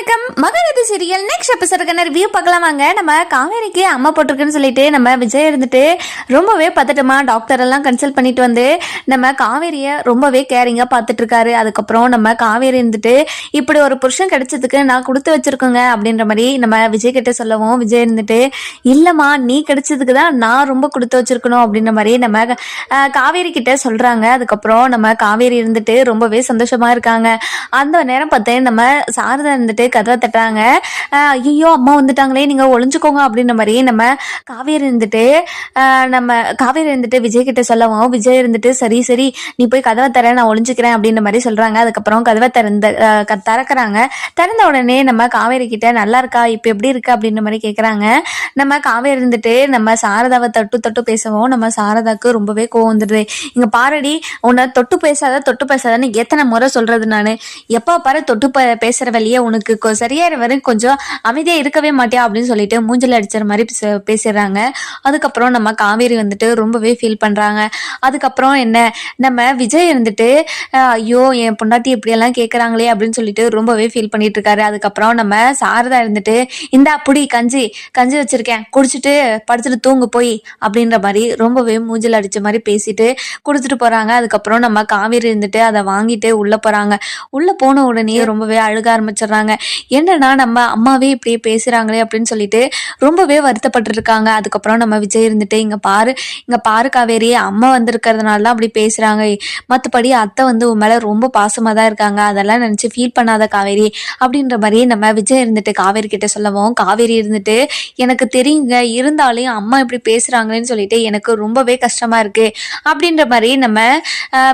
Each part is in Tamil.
வணக்கம். மகளிர் சீரியல் நெக்ஸ்ட் எபிசோடுக்கான ரிவ்யூ பார்க்கலாம் வாங்க. நம்ம காவேரிக்கு அம்மா போட்டிருக்குன்னு சொல்லிட்டு நம்ம விஜய் இருந்துட்டு ரொம்பவே பதட்டமா டாக்டர் எல்லாம் கன்சல்ட் பண்ணிட்டு வந்து நம்ம காவேரியை ரொம்பவே கேரிங்காக பார்த்துட்டு இருக்காரு அதுக்கப்புறம் நம்ம காவேரி இருந்துட்டு இப்படி ஒரு புருஷன் கிடைச்சதுக்கு நான் கொடுத்து வச்சிருக்கோங்க அப்படின்ற மாதிரி நம்ம விஜய் கிட்ட சொல்லவும் விஜய் இருந்துட்டு இல்லைம்மா நீ கிடைச்சதுக்கு தான் நான் ரொம்ப கொடுத்து வச்சிருக்கணும் அப்படின்ற மாதிரி நம்ம காவேரி கிட்ட சொல்றாங்க. அதுக்கப்புறம் நம்ம காவேரி இருந்துட்டு ரொம்பவே சந்தோஷமா இருக்காங்க. அந்த நேரம் பார்த்து நம்ம சாரதா இருந்துட்டு கதவை தட்டாங்க ஐயோ அம்மா வந்துட்டாங்களே நீங்க ஒளிஞ்சுக்கோங்க அப்படின்ற மாதிரி நம்ம காவேரி இருந்துட்டு நம்ம காவேரி இருந்துட்டு விஜய் கிட்ட சொல்லவும் விஜய் இருந்துட்டு சரி சரி நீ போய் கதவை தர நான் ஒளிஞ்சுக்கிறேன் அப்படின்ற மாதிரி சொல்றாங்க. அதுக்கப்புறம் கதவை திறந்த திறக்கிறாங்க. திறந்த உடனே நம்ம காவேரி கிட்ட நல்லா இருக்கா? இப்போ எப்படி இருக்கு? அப்படின்ற மாதிரி கேக்குறாங்க. நம்ம காவேரி இருந்துட்டு நம்ம சாரதாவை தொட்டு தொட்டு பேசவும் நம்ம சாரதாக்கு ரொம்பவே கோவம் வந்துடுது. இங்க பாரடி உன்னை தொட்டு பேசாத தொட்டு பேசாதன்னு எத்தனை முறை சொல்றது நான்? எப்போ பாரு தொட்டு ப- பேசுற வழியே உனக்கு இருக்கும். சரியாயிர வரைக்கும் கொஞ்சம் அமைதியாக இருக்கவே மாட்டியா? அப்படின்னு சொல்லிட்டு மூஞ்சல் அடிச்சிற மாதிரி பேசிடுறாங்க. அதுக்கப்புறம் நம்ம காவேரி வந்துட்டு ரொம்பவே ஃபீல் பண்ணுறாங்க அதுக்கப்புறம் என்ன? நம்ம விஜய் இருந்துட்டு ஐயோ என் பொண்டாட்டி இப்படியெல்லாம் கேட்குறாங்களே அப்படின்னு சொல்லிட்டு ரொம்பவே ஃபீல் பண்ணிட்டு இருக்காரு அதுக்கப்புறம் நம்ம சாரதா இருந்துட்டு இந்தா புடி கஞ்சி கஞ்சி வச்சிருக்கேன். குடிச்சிட்டு படுத்துட்டு தூங்கு போய். அப்படின்ற மாதிரி ரொம்பவே மூஞ்சில் அடிச்ச மாதிரி பேசிட்டு கொடுத்துட்டு போறாங்க. அதுக்கப்புறம் நம்ம காவேரி இருந்துட்டு அதை வாங்கிட்டு உள்ள போறாங்க. உள்ள போன உடனே ரொம்பவே அழுக ஆரம்பிச்சிடுறாங்க. என்னன்னா நம்ம அம்மாவே இப்படியே பேசுறாங்களே அப்படின்னு சொல்லிட்டு ரொம்பவே வருத்தப்பட்டிருக்காங்க. அதுக்கப்புறம் நம்ம விஜய் இருந்துட்டு இங்க பாரு இங்க பாரு காவேரி அம்மா வந்திருக்கிறதுனால தான் அப்படி பேசுறாங்க. மற்றபடி அத்தை வந்து உன் மேல ரொம்ப பாசமா தான் இருக்காங்க. அதெல்லாம் நினைச்சு ஃபீல் பண்ணாத காவேரி. அப்படின்ற மாதிரி நம்ம விஜய் இருந்துட்டு காவேரி கிட்ட சொல்லவும் காவேரி இருந்துட்டு எனக்கு தெரியுங்க இருந்தாலையும் அம்மா இப்படி பேசுறாங்களேன்னு சொல்லிட்டு எனக்கு ரொம்பவே கஷ்டமா இருக்கு. அப்படின்ற மாதிரி நம்ம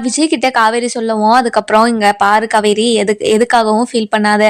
விஜய் கிட்ட காவேரி சொல்லவும் அதுக்கப்புறம் இங்க பாரு காவேரி எதுக்கு எதுக்காகவும் ஃபீல் பண்ணாத.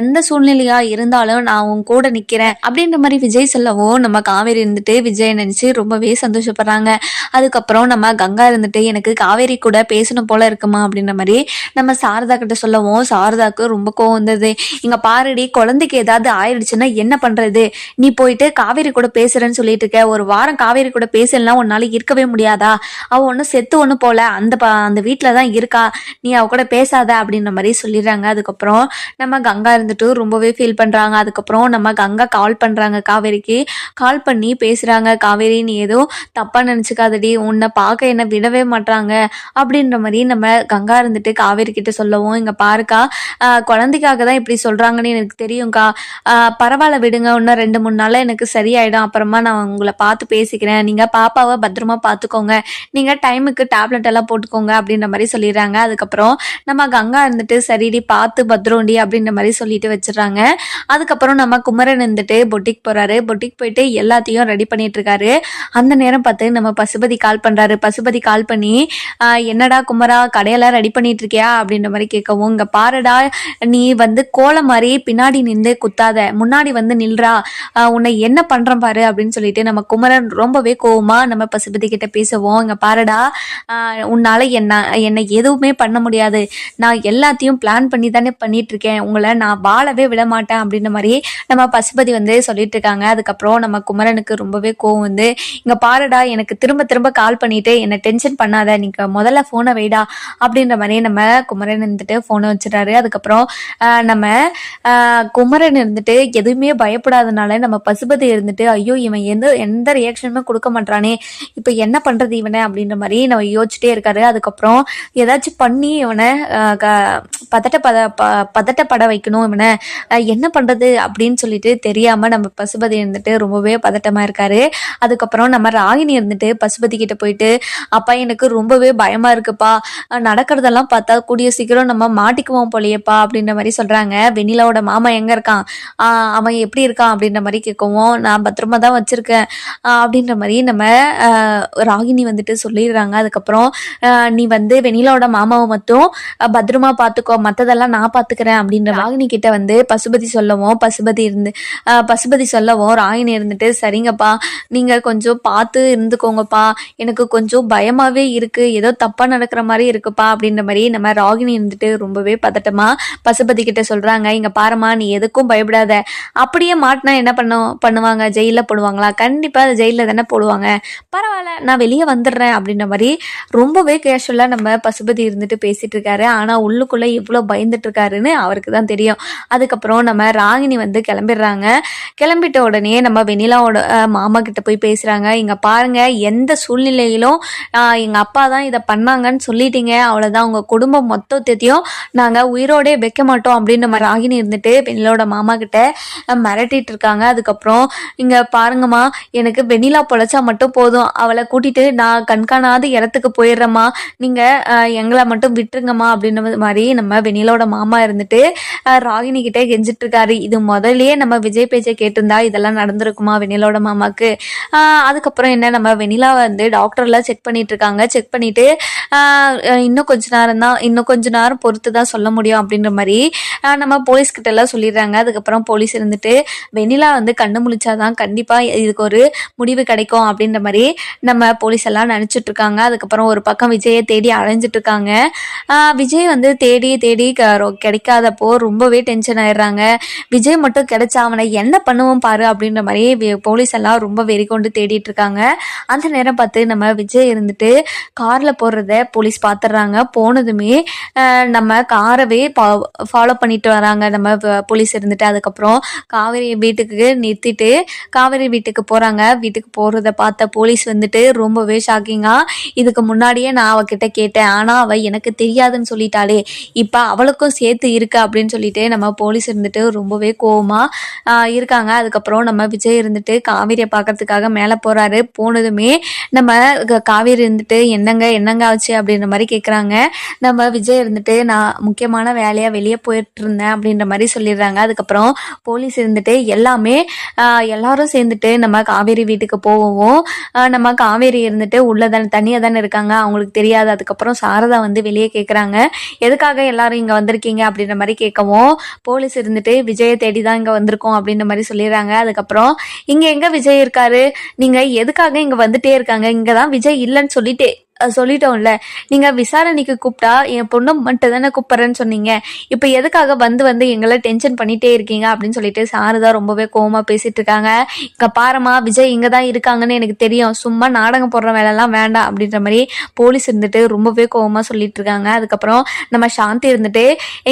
எந்த எந்த சூழ்நிலையா இருந்தாலும் நான் உன் கூட நிக்கிறேன் அப்படின்ற மாதிரி விஜய் சொல்லவும் நம்ம காவேரி இருந்துட்டு விஜய் நினைச்சு ரொம்பவே சந்தோஷப்படுறாங்க. அதுக்கப்புறம் நம்ம கங்கா இருந்துட்டு எனக்கு காவேரி கூட பேசணும் போல இருக்குமா அப்படின்ற மாதிரி நம்ம சாரதா கிட்ட சொல்லவும் சாரதாக்கு ரொம்ப கோவம் வந்தது. இங்க பாருடி குழந்தைக்கு ஏதாவது ஆயிடுச்சுன்னா என்ன பண்றது? நீ போயிட்டு காவேரி கூட பேசுறேன்னு சொல்லிட்டு இருக்க. ஒரு வாரம் காவேரி கூட பேசலாம் உன்னால இருக்கவே முடியாதா? அவ ஒன்றும் செத்து ஒன்றும் போல அந்த ப அந்த வீட்டில் தான் இருக்கா. நீ அவ கூட பேசாத அப்படின்ற மாதிரி சொல்லிடுறாங்க. அதுக்கப்புறம் நம்ம கங்கா இருந்து வந்துட்டு ரொம்பவே ஃபீல் பண்ணுறாங்க அதுக்கப்புறம் நம்ம கங்கா கால் பண்ணுறாங்க காவேரிக்கு. கால் பண்ணி பேசுகிறாங்க காவேரி நீ ஏதோ தப்பாக நினச்சிக்காதடி. உன்னை பார்க்க என்ன விடவே மாட்றாங்க. அப்படின்ற மாதிரி நம்ம கங்கா இருந்துட்டு காவேரி கிட்ட சொல்லவும் இங்கே பாருக்கா குழந்தைக்காக தான் இப்படி சொல்கிறாங்கன்னு எனக்கு தெரியும்க்கா. பரவாயில்ல விடுங்க இன்னும் ரெண்டு மூணு நாளில் எனக்கு சரியாயிடும். அப்புறமா நான் உங்களை பார்த்து பேசிக்கிறேன். நீங்கள் பாப்பாவை பத்திரமா பார்த்துக்கோங்க. நீங்கள் டைமுக்கு டேப்லெட் எல்லாம் போட்டுக்கோங்க. அப்படின்ற மாதிரி சொல்லிடுறாங்க. அதுக்கப்புறம் நம்ம கங்கா இருந்துட்டு சரிடி பார்த்து பத்திரம்டி. அப்படின்ற மாதிரி சொல்லி சொல்லிட்டு வச்சிடுறாங்க. அதுக்கப்புறம் நம்ம குமரன் இருந்துட்டு பொட்டிக் போறாரு. பொட்டிக் போயிட்டு எல்லாத்தையும் ரெடி பண்ணிட்டு இருக்காரு அந்த நேரம் பார்த்து நம்ம பசுபதி கால் பண்றாரு. பசுபதி கால் பண்ணி என்னடா குமரா கடையெல்லாம் ரெடி பண்ணிட்டு இருக்கியா அப்படின்ற மாதிரி கேட்கவும் இங்க பாருடா நீ வந்து கோலம் மாதிரி பின்னாடி நின்று குத்தாத. முன்னாடி வந்து நில்றா. உன்னை என்ன பண்றேன் பாரு அப்படின்னு சொல்லிட்டு நம்ம குமரன் ரொம்பவே கோவமா நம்ம பசுபதி கிட்ட பேசுவோம். இங்க பாருடா உன்னால் உன்னால என்ன என்னை எதுவுமே பண்ண முடியாது. நான் எல்லாத்தையும் பிளான் பண்ணி தானே பண்ணிட்டு இருக்கேன் உங்களை நான் வாழவே விட மாட்டேன் அப்படின்ற மாதிரி நம்ம பசுபதி வந்து சொல்லிட்டு இருக்காங்க அதுக்கப்புறம் நம்ம குமரனுக்கு ரொம்பவே கோவம் வந்து இங்க பாருடா எனக்கு திரும்ப திரும்ப கால் பண்ணிட்டு என்னை டென்ஷன் பண்ணாத நீங்க முதல்ல போனை வைடா அப்படின்ற மாதிரி நம்ம குமரன் இருந்துட்டு போனை வச்சிடறாரு. அதுக்கப்புறம் நம்ம குமரன் இருந்துட்டு எதுவுமே பயப்படாதனால நம்ம பசுபதி இருந்துட்டு ஐயோ இவன் எந்த எந்த ரியாக்ஷனுமே கொடுக்க மாட்டானே இப்போ என்ன பண்றது இவனை? அப்படின்ற மாதிரி நம்ம யோசிச்சுட்டே இருக்காரு. அதுக்கப்புறம் ஏதாச்சும் பண்ணி இவனை க- பதட்ட பத ப- பதட்டப்பட வைக்கணும் இவனை ஆஹ் என்ன பண்றது அப்படின்னு சொல்லிட்டு தெரியாம நம்ம பசுபதி இருந்துட்டு ரொம்பவே பதட்டமா இருக்காரு. அதுக்கப்புறம் நம்ம ராகினி இருந்துட்டு பசுபதி கிட்ட போயிட்டு அப்பா எனக்கு ரொம்பவே பயமா இருக்குப்பா. நடக்கிறதெல்லாம் பார்த்தா கூடிய சீக்கிரம் நம்ம மாட்டிக்குவோம் போலியேப்பா அப்படின்ற மாதிரி சொல்றாங்க. வெண்ணிலாவோட மாமா எங்க இருக்கான்? அவன் எப்படி இருக்கான்? அப்படின்ற மாதிரி கேட்கவும் நான் பத்திரமா தான் வச்சிருக்கேன். அப்படின்ற மாதிரி நம்ம ராகினி வந்துட்டு சொல்லிடுறாங்க. அதுக்கப்புறம் நீ வந்து வெண்ணிலாவோட மாமாவை மட்டும் பத்திரமா பார்த்துக்கோ. மற்றதெல்லாம் நான் பார்த்துக்கிறேன் அப்படின்ற ராகினி கிட்ட வந்து பசுபதி சொல்லவும் பசுபதி இருந்து பசுபதி சொல்லவும் ராகினி இருந்துட்டு சரிங்கப்பா நீங்கள் கொஞ்சம் பார்த்து இருந்துக்கோங்கப்பா எனக்கு கொஞ்சம் பயமாகவே இருக்குது ஏதோ தப்பாக நடக்கிற மாதிரி இருக்குப்பா அப்படின்ற மாதிரி நம்ம ராகினி இருந்துட்டு ரொம்பவே பதட்டமாக பசுபதி கிட்ட சொல்கிறாங்க இங்கே பாருமா நீ எதுக்கும் பயப்படாத. அப்படியே மாட்டினா என்ன பண்ண பண்ணுவாங்க? ஜெயிலில் போடுவாங்களா? கண்டிப்பாக ஜெயிலில் தானே போடுவாங்க. பரவாயில்ல நான் வெளியே வந்துடுறேன் அப்படின்ற மாதிரி ரொம்பவே கேஷுவலாக நம்ம பசுபதி இருந்துட்டு பேசிகிட்டு இருக்காரு. ஆனால் உள்ளுக்குள்ளே எவ்வளோ பயந்துட்டு இருக்காருன்னு அவருக்கு தான் தெரியும். அதுக்கப்புறம் நம்ம ராகினி வந்து கிளம்பிடுறாங்க. கிளம்பிட்ட உடனே நம்ம வெண்ணிலாவோட மாமா கிட்ட போய் பேசுகிறாங்க இங்கே பாருங்க எந்த சூழ்நிலையிலும் எங்கள் அப்பா தான் இதை பண்ணாங்கன்னு சொல்லிட்டீங்க. அவ்வளோதான் உங்கள் குடும்பம் மொத்தத்தையும் நாங்கள் உயிரோடே வைக்க மாட்டோம் அப்படின்னு நம்ம ராகினி இருந்துட்டு வெண்ணிலோட மாமா கிட்ட மிரட்டிட்டு இருக்காங்க. அதுக்கப்புறம் இங்கே பாருங்கம்மா எனக்கு வெண்ணிலா பொழைச்சா மட்டும் போதும். அவளை கூட்டிட்டு நான் கண்காணாத இடத்துக்கு போயிடுறேம்மா. நீங்கள் எங்களை மட்டும் விட்டுருங்கம்மா அப்படின்ற மாதிரி நம்ம வெண்ணிலோட மாமா இருந்துட்டு அஹ், ராகினி கிட்டே கெஞ்சிட்டு இருக்காரு இது முதல்லயே நம்ம விஜய் பேச்சை கேட்டிருந்தா இதெல்லாம் நடந்திருக்குமா வெண்ணிலோட மாமாக்கு? அதுக்கப்புறம் என்ன? நம்ம வெண்ணிலா வந்து டாக்டர்லாம் செக் பண்ணிட்டு இருக்காங்க செக் பண்ணிட்டு இன்னும் கொஞ்ச நேரம் தான் இன்னும் கொஞ்ச நேரம் பொறுத்து தான் சொல்ல முடியும் அப்படின்ற மாதிரி நம்ம போலீஸ் கிட்ட எல்லாம் சொல்லிடுறாங்க. அதுக்கப்புறம் போலீஸ் இருந்துட்டு வெண்ணிலா வந்து கண்ணு முழிச்சாதான் கண்டிப்பா இதுக்கு ஒரு முடிவு கிடைக்கும் அப்படின்ற மாதிரி நம்ம போலீஸ் எல்லாம் நினைச்சிட்டு இருக்காங்க அதுக்கப்புறம் ஒரு பக்கம் விஜயை தேடி அலைஞ்சிட்டு இருக்காங்க விஜய் வந்து தேடி தேடி க- கிடைக்காதப்போ ரொம்பவே டென்ஷன் ஆயிடுறாங்க. விஜய் மட்டும் கிடைச்சா அவனை என்ன பண்ணுவோம் பாரு அப்படின்ற மாதிரியே போலீஸ் எல்லாம் ரொம்ப வெறி கொண்டு தேடிட்டு இருக்காங்க. அந்த நேரம் பார்த்து நம்ம விஜய் இருந்துட்டு கார்ல போடுறத போலீஸ் பார்த்துடுறாங்க போனதுமே நம்ம காரவே ஃபாலோ பண்ணிட்டு வராங்க. நம்ம போலீஸ் இருந்துட்டு அதுக்கப்புறம் காவேரி வீட்டுக்கு நிறுத்திட்டு காவேரி வீட்டுக்கு போறாங்க. வீட்டுக்கு போறத பார்த்த போலீஸ் வந்துட்டு ரொம்பவே ஷாக்கிங்கா இதுக்கு முன்னாடியே நான் அவகிட்ட கேட்டேன். ஆனா அவ எனக்கு தெரியாதுன்னு சொல்லிட்டாலே இப்ப அவளுக்கும் சேர்த்து இருக்கு அப்படின்னு சொல்லிட்டு நம்ம போலீஸ் இருந்துட்டு ரொம்பவே கோவமா இருக்காங்க. அதுக்கப்புறம் நம்ம விஜய் இருந்துட்டு காவிரியை பார்க்கறதுக்காக மேலே போறாரு. போனதுமே நம்ம க- காவேரி இருந்துட்டு என்னங்க என்னங்க ஆச்சு? அப்படின்ற மாதிரி கேட்குறாங்க நம்ம விஜய் இருந்துட்டு நான் முக்கியமான வேலையாக வெளியே போயிட்டு இருந்தேன் அப்படின்ற மாதிரி சொல்லிடுறாங்க. அதுக்கப்புறம் போலீஸ் இருந்துட்டு எல்லாமே எல்லாரும் சேர்ந்துட்டு நம்ம காவேரி வீட்டுக்கு போவோம் நம்ம காவேரி இருந்துட்டு உள்ள தானே தனியாக தானே இருக்காங்க. அவங்களுக்கு தெரியாது. அதுக்கப்புறம் சாரதா வந்து வெளியே கேட்குறாங்க எதுக்காக எல்லாரும் இங்கே வந்திருக்கீங்க? அப்படின்ற மாதிரி கேட்கவும் போலீஸ் இருந்துட்டு விஜயை தேடி தான் இங்கே வந்திருக்கோம் அப்படின்ற மாதிரி சொல்லிடுறாங்க. அதுக்கப்புறம் இங்கே எங்கே விஜய் இருக்காரு? நீங்கள் எதுக்காக இங்கே வந்துட்டே இருக்காங்க? இங்கே தான் விஜய் இல்லைன்னு சொல்லிட்டு சொல்லிட்டோம்ல. நீங்கள் விசாரணைக்கு கூப்பிட்டா என் பொண்ணை மட்டும் தானே கூப்பிட்றேன்னு சொன்னீங்க. இப்போ எதுக்காக வந்து வந்து எங்களை டென்ஷன் பண்ணிட்டே இருக்கீங்க அப்படின்னு சொல்லிட்டு சாரதா ரொம்பவே கோவமா பேசிட்டு இருக்காங்க. இங்கே பாருமா விஜய் இங்கே தான் இருக்காங்கன்னு எனக்கு தெரியும். சும்மா நாடகம் போடுற வேலைலாம் வேண்டாம் அப்படின்ற மாதிரி போலீஸ் இருந்துட்டு ரொம்பவே கோவமா சொல்லிட்டு இருக்காங்க. அதுக்கப்புறம் நம்ம சாந்தி இருந்துட்டு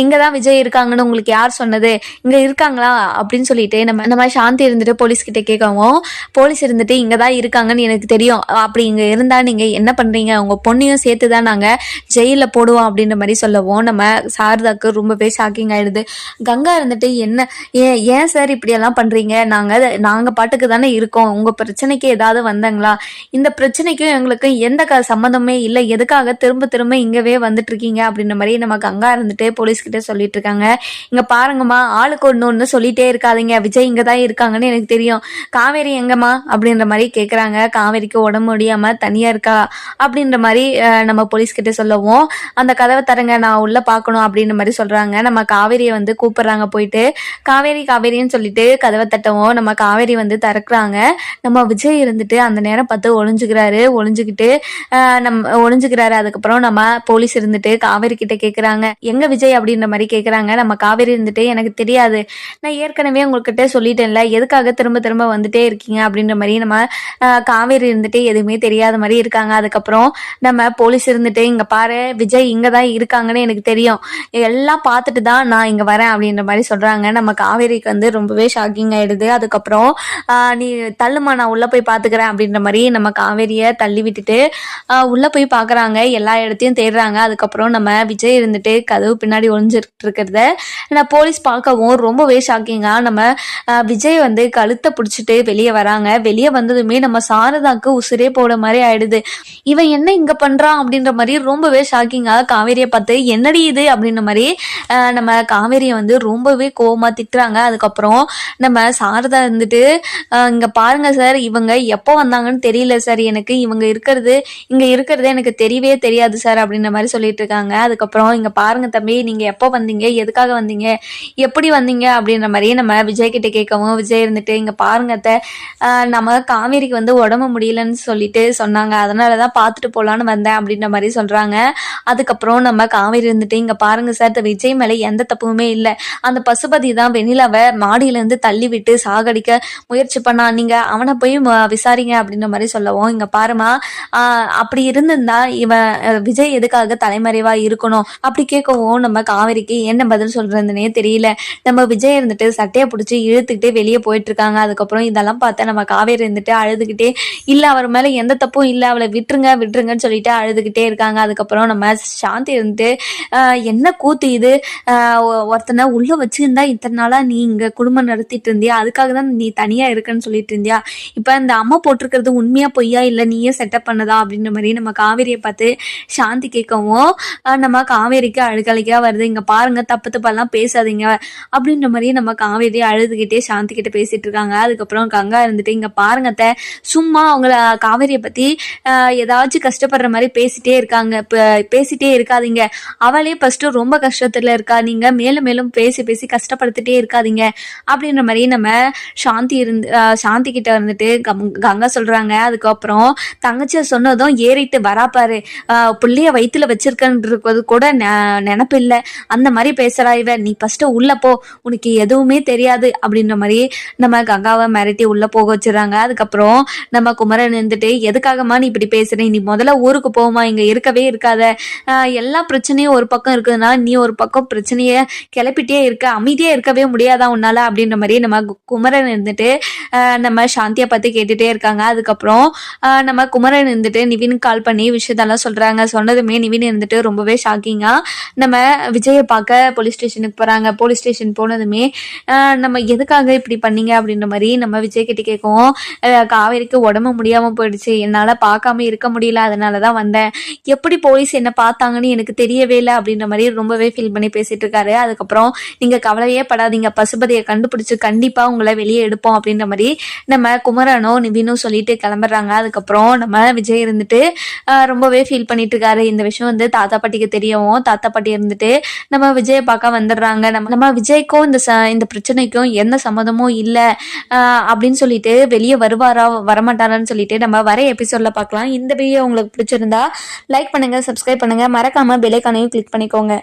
இங்கே தான் விஜய் இருக்காங்கன்னு உங்களுக்கு யார் சொன்னது? இங்கே இருக்காங்களா? அப்படின்னு சொல்லிட்டு நம்ம நம்ம சாந்தி இருந்துட்டு போலீஸ் கிட்ட கேட்கவும் போலீஸ் இருந்துட்டு இங்கே தான் இருக்காங்கன்னு எனக்கு தெரியும். அப்படி இங்கே இருந்தால் நீங்கள் என்ன பண்ணுறீங்க உங்கள் பொண்ணையும் சேர்த்து தான் நாங்கள் ஜெயிலில் போடுவோம் அப்படின்ற மாதிரி சொல்லவும். நம்ம சாரதாக்கு ரொம்பவே ஷாக்கிங் ஆயிடுது. கங்கா இருந்துட்டு என்ன ஏன் ஏன் சார் இப்படியெல்லாம் பண்ணுறீங்க நாங்கள் நாங்கள் பாட்டுக்கு தானே இருக்கோம். உங்கள் பிரச்சனைக்கு ஏதாவது வந்தாங்களா? இந்த பிரச்சனைக்கும் எங்களுக்கும் எந்த க சம்மந்தமே இல்லை. எதுக்காக திரும்ப திரும்ப இங்கவே வந்துட்டு இருக்கீங்க அப்படின்ற மாதிரி நம்ம கங்கா இருந்துட்டு போலீஸ் கிட்ட சொல்லிட்டு இருக்காங்க. இங்க பாருங்கம்மா ஆளுக்கு ஒன்று ஒன்று சொல்லிட்டே இருக்காதீங்க. விஜய் இங்க தான் இருக்காங்கன்னு எனக்கு தெரியும். காவேரி எங்கம்மா? அப்படின்ற மாதிரி கேட்குறாங்க காவேரிக்கு உடம்பு முடியாம தனியா இருக்கா? அப்படின்னு அப்படின்ற மாதிரி நம்ம போலீஸ் கிட்ட சொல்லவும் அந்த கதவை தரங்க நான் உள்ள பார்க்கணும் அப்படின்ற மாதிரி சொல்றாங்க. நம்ம காவேரியை வந்து கூப்பிடுறாங்க போயிட்டு காவேரி காவேரின்னு சொல்லிட்டு கதவை தட்டவும் நம்ம காவேரி வந்து திறக்கிறாங்க. நம்ம விஜய் இருந்துட்டு அந்த நேரம் பார்த்து ஒளிஞ்சுக்கிறாரு. ஒளிஞ்சுக்கிட்டு நம்ம ஒளிஞ்சுக்கிறாரு. அதுக்கப்புறம் நம்ம போலீஸ் இருந்துட்டு காவேரி கிட்ட கேக்குறாங்க. எங்க விஜய்? அப்படின்ற மாதிரி கேக்குறாங்க. நம்ம காவேரி இருந்துட்டு எனக்கு தெரியாது. நான் ஏற்கனவே உங்ககிட்ட சொல்லிட்டேன்ல. எதுக்காக திரும்ப திரும்ப வந்துட்டே இருக்கீங்க? அப்படின்ற மாதிரி நம்ம காவேரி இருந்துட்டு எதுவுமே தெரியாத மாதிரி இருக்காங்க. அதுக்கப்புறம் நம்ம போலீஸ் இருந்துட்டு இங்க பாரு விஜய் இங்கதான் இருக்காங்கன்னு எனக்கு தெரியும். எல்லாம் பார்த்துட்டு தான் நான் இங்க வரேன் அப்படின்ற மாதிரி சொல்றாங்க. நம்ம காவேரிக்கு வந்து ரொம்பவே ஷாக்கிங் ஆயிடுது. அதுக்கப்புறம் ஆஹ் நீ தள்ளுமா நான் உள்ள போய் பாத்துக்கிறேன் அப்படின்ற மாதிரி நம்ம காவேரியை தள்ளி விட்டுட்டு உள்ள போய் பாக்குறாங்க எல்லா இடத்தையும் தேடுறாங்க. அதுக்கப்புறம் நம்ம விஜய் இருந்துட்டு கதவு பின்னாடி ஒழிஞ்சிட்டு இருக்கிறத நான் போலீஸ் பார்க்கவும் ரொம்பவே ஷாக்கிங்கா நம்ம விஜய் வந்து கழுத்தை பிடிச்சிட்டு வெளியே வராங்க. வெளியே வந்ததுமே நம்ம சாரதாக்கு உசுரே போட மாதிரி ஆயிடுது. இவன் என்ன என்ன இங்க பண்றான் அப்படின்ற மாதிரி ரொம்பவே ஷாக்கிங்கா காவேரியை பார்த்து என்னடி இது? அப்படின்ற மாதிரி நம்ம காவேரியை வந்து ரொம்பவே கோவமா திட்டுறாங்க. அதுக்கப்புறம் நம்ம சாரதா இருந்துட்டு இங்க பாருங்க சார் இவங்க எப்போ வந்தாங்கன்னு தெரியல சார் எனக்கு இவங்க இருக்கிறது இங்க இருக்கிறது எனக்கு தெரியவே தெரியாது சார் அப்படின்ற மாதிரி சொல்லிட்டு இருக்காங்க. அதுக்கப்புறம் இங்க பாருங்க தம்பி நீங்க எப்போ வந்தீங்க? எதுக்காக வந்தீங்க? எப்படி வந்தீங்க? அப்படின்ற மாதிரி நம்ம விஜய் கிட்ட கேட்கவும் விஜய் இருந்துட்டு இங்க பாருங்க நம்ம காவேரிக்கு வந்து உடம்பு முடியலன்னு சொல்லிட்டு சொன்னாங்க. அதனாலதான் பார்த்துட்டு போகலான்னு வந்தேன் அப்படின்ற மாதிரி சொல்கிறாங்க அதுக்கப்புறம் நம்ம காவேரி இருந்துட்டு இங்கே பாருங்க சார் இந்த விஜய் மேலே எந்த தப்புமே இல்லை. அந்த பசுபதி தான் வெண்ணிலாவை மாடியிலேருந்து தள்ளி விட்டு சாகடிக்க முயற்சி பண்ணா. நீங்கள் அவனை போய் ம- விசாரிங்க அப்படின்ற மாதிரி சொல்லவும் இங்கே பாருமா அப்படி இருந்திருந்தா இவன் விஜய் எதுக்காக தலைமறைவாக இருக்கணும்? அப்படி கேட்கவும் நம்ம காவேரிக்கு என்ன பதில் சொல்கிறதுனே தெரியல. நம்ம விஜய் இருந்துட்டு சட்டையை பிடிச்சி இழுத்துக்கிட்டே வெளியே போயிட்டு இருக்காங்க அதுக்கப்புறம் இதெல்லாம் பார்த்தா நம்ம காவேரி இருந்துட்டு அழுதுகிட்டே இல்லை அவர் மேலே எந்த தப்பும் இல்லை. அவளை விட்டுருங்க விட்டுருங்கன்னு சொல்லிட்டு அழுதுகிட்டே இருக்காங்க. அதுக்கப்புறம் நம்ம சாந்தி இருந்துட்டு என்ன கூத்து இது? ஒருத்தனை உள்ள வச்சுருந்தா இத்தனை நாளா நீ இங்க குடும்பம் நடத்திட்டு இருந்தியா? அதுக்காக தான் நீ தனியா இருக்கேன்னு சொல்லிட்டு இருந்தியா? இப்ப இந்த அம்மா போட்டிருக்கிறது உண்மையா பொய்யா? இல்ல நீயே செட்டப் பண்ணதா? அப்படின்ற மாதிரி நம்ம காவேரியை பார்த்து சாந்தி கேட்கவும் நம்ம காவேரிக்கு அழுகலைக்கா வருது? இங்க பாருங்க தப்பு தப்பெல்லாம் பேசாதீங்க. அப்படின்ற மாதிரி நம்ம காவேரி அழுதுகிட்டே சாந்தி கிட்ட பேசிட்டு இருக்காங்க. அதுக்கப்புறம் கங்கா இருந்துட்டு இங்க பாருங்கத்தை சும்மா அவங்கள காவேரியை பத்தி ஏதாச்சும் கஷ்டப்படுற மாதிரி பேசிட்டே இருக்காங்க. பேசிட்டே இருக்காதீங்க. அவளே ஃபர்ஸ்ட் ரொம்ப கஷ்டத்துல இருக்கா. நீங்க மேலும் மேலும் பேசி பேசி கஷ்டப்படுத்திட்டே இருக்காதீங்க. அப்படின்ற மாதிரி நம்ம சாந்தி இருந்து சாந்தி கிட்ட இருந்துட்டு கம்- கங்கா சொல்றாங்க. அதுக்கப்புறம் தங்கச்சியை சொன்னதும் ஏறிட்டு வராப்பாரு பிள்ளைய வயிற்றுல வச்சிருக்கன்றது கூட நெ- நினப்பு இல்லை அந்த மாதிரி பேசுறா இவ. நீ ஃபர்ஸ்ட் உள்ள போ. உனக்கு எதுவுமே தெரியாது. அப்படின்ற மாதிரி நம்ம கங்காவை மிரட்டி உள்ள போக வச்சிடறாங்க. அதுக்கப்புறம் நம்ம குமரன் இருந்துட்டு எதுக்காகமா நீ இப்படி பேசுகிறேன் நீ முதல்ல ஊருக்கு போமா இங்க இருக்கவே இருக்காத. எல்லா பிரச்சனையும் ஒரு பக்கம் இருக்குதுன்னா நீ ஒரு பக்கம் பிரச்சனைய கிளப்பிட்டே இருக்க. அமைதியா இருக்கவே முடியாதா உன்னால? அப்படின்ற மாதிரி நம்ம கு- குமரன் இருந்துட்டு நம்ம சாந்தியை பார்த்து கேட்டுட்டே இருக்காங்க. அதுக்கப்புறம் நம்ம குமரன் இருந்துட்டு நிவின் கால் பண்ணி விஷயத்தெல்லாம் சொல்றாங்க. சொன்னதுமே நிவின் இருந்துட்டு ரொம்பவே ஷாக்கிங்கா நம்ம விஜயை பார்க்க போலீஸ் ஸ்டேஷனுக்கு போறாங்க. போலீஸ் ஸ்டேஷன் போனதுமே நம்ம எதுக்காக இப்படி பண்ணீங்க? அப்படின்ற மாதிரி நம்ம விஜய் கிட்ட கேட்கவும் காவேரிக்கு உடம்பு முடியாம போயிடுச்சு. என்னால பார்க்காம இருக்க முடியல. அதனால தான் வந்தேன். எப்படி போலீஸ் என்ன பார்த்தாங்கன்னு எனக்கு தெரியவே இல்லை அப்படின்ற மாதிரி ரொம்பவே ஃபீல் பண்ணி பேசிட்டு இருக்காரு. அதுக்கப்புறம் நீங்க கவலையே படாதீங்க. பசுபதியை கண்டுபிடிச்சு கண்டிப்பா உங்களை வெளியே எடுப்போம் அப்படின்ற மாதிரி நம்ம குமரனும் நிவினும் சொல்லிட்டு கிளம்புறாங்க. அதுக்கப்புறம் நம்ம விஜய் இருந்துட்டு ரொம்பவே ஃபீல் பண்ணிட்டு இருக்காரு. இந்த விஷயம் வந்து தாத்தா பாட்டிக்கு தெரியவும் தாத்தா பாட்டி இருந்துட்டு நம்ம விஜயை பார்க்க வந்துடுறாங்க. நம்ம நம்ம விஜய்க்கும் இந்த ச இந்த பிரச்சனைக்கும் எந்த சம்மதமும் இல்லை. அப்படின்னு சொல்லிட்டு வெளியே வருவாரா வரமாட்டாரான்னு சொல்லிட்டு நம்ம வர எபிசோட்ல பார்க்கலாம். இந்த வீடியோ உங்களுக்கு பிடிச்சிருந்தா லைக் பண்ணுங்க சப்ஸ்கிரைப் பண்ணுங்க. மறக்காம பெலைக்கானையும் கிளிக் பண்ணிக்கோங்க.